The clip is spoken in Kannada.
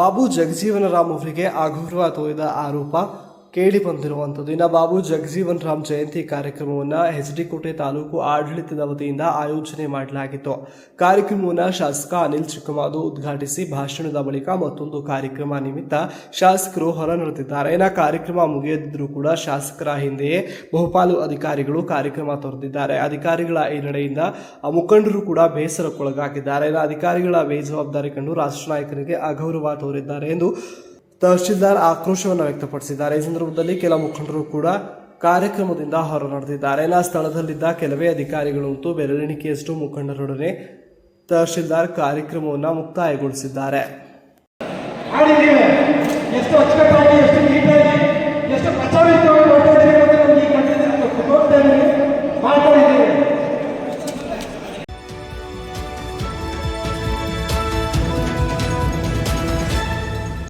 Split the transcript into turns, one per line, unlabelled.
ಬಾಬು ಜಗಜೀವನ ರಾಮ್ ಅವರಿಗೆ ಅಗೌರವ ತೋರಿದ ಆರೋಪ ಕೇಳಿ ಬಂದಿರುವಂಥದ್ದು ಇನ್ನು ಬಾಬು ಜಗಜೀವನ್ ರಾಮ್ ಜಯಂತಿ ಕಾರ್ಯಕ್ರಮವನ್ನು ಎಚ್ ಡಿ ಕೋಟೆ ತಾಲೂಕು ಆಡಳಿತದ ವತಿಯಿಂದ ಆಯೋಜನೆ ಮಾಡಲಾಗಿತ್ತು. ಕಾರ್ಯಕ್ರಮವನ್ನು ಶಾಸಕ ಅನಿಲ್ ಚಿಕ್ಕಮಾದು ಉದ್ಘಾಟಿಸಿ ಭಾಷಣದ ಬಳಿಕ ಮತ್ತೊಂದು ಕಾರ್ಯಕ್ರಮ ನಿಮಿತ್ತ ಶಾಸಕರು ಹೊರ ನಡೆದಿದ್ದಾರೆ ಇನ್ನು ಕಾರ್ಯಕ್ರಮ ಮುಗಿಯದಿದ್ದರೂ ಕೂಡ ಶಾಸಕರ ಹಿಂದೆಯೇ ಬಹುಪಾಲು ಅಧಿಕಾರಿಗಳು ಕಾರ್ಯಕ್ರಮ ತೊರೆದಿದ್ದಾರೆ. ಅಧಿಕಾರಿಗಳ ಈ ನಡೆಯಿಂದ ಮುಖಂಡರು ಕೂಡ ಬೇಸರಕ್ಕೊಳಗಾಗಿದ್ದಾರೆ. ಇನ್ನು ಅಧಿಕಾರಿಗಳ ಬೇಜವಾಬ್ದಾರಿ ಕಂಡು ರಾಷ್ಟ್ರ ನಾಯಕರಿಗೆ ಅಗೌರವ ತೋರಿದ್ದಾರೆ ಎಂದು ತಹಶೀಲ್ದಾರ್ ಆಕ್ರೋಶವನ್ನು ವ್ಯಕ್ತಪಡಿಸಿದ್ದಾರೆ. ಈ ಸಂದರ್ಭದಲ್ಲಿ ಕೆಲ ಮುಖಂಡರು ಕೂಡ ಕಾರ್ಯಕ್ರಮದಿಂದ ಹೊರ ನಡೆದಿದ್ದಾರೆ ಆ ಸ್ಥಳದಲ್ಲಿದ್ದ ಕೆಲವೇ ಅಧಿಕಾರಿಗಳು ಮತ್ತು ಬೆರಳೆಣಿಕೆಯಷ್ಟು ಮುಖಂಡರೊಡನೆ ತಹಶೀಲ್ದಾರ್ ಕಾರ್ಯಕ್ರಮವನ್ನು ಮುಕ್ತಾಯಗೊಳಿಸಿದ್ದಾರೆ.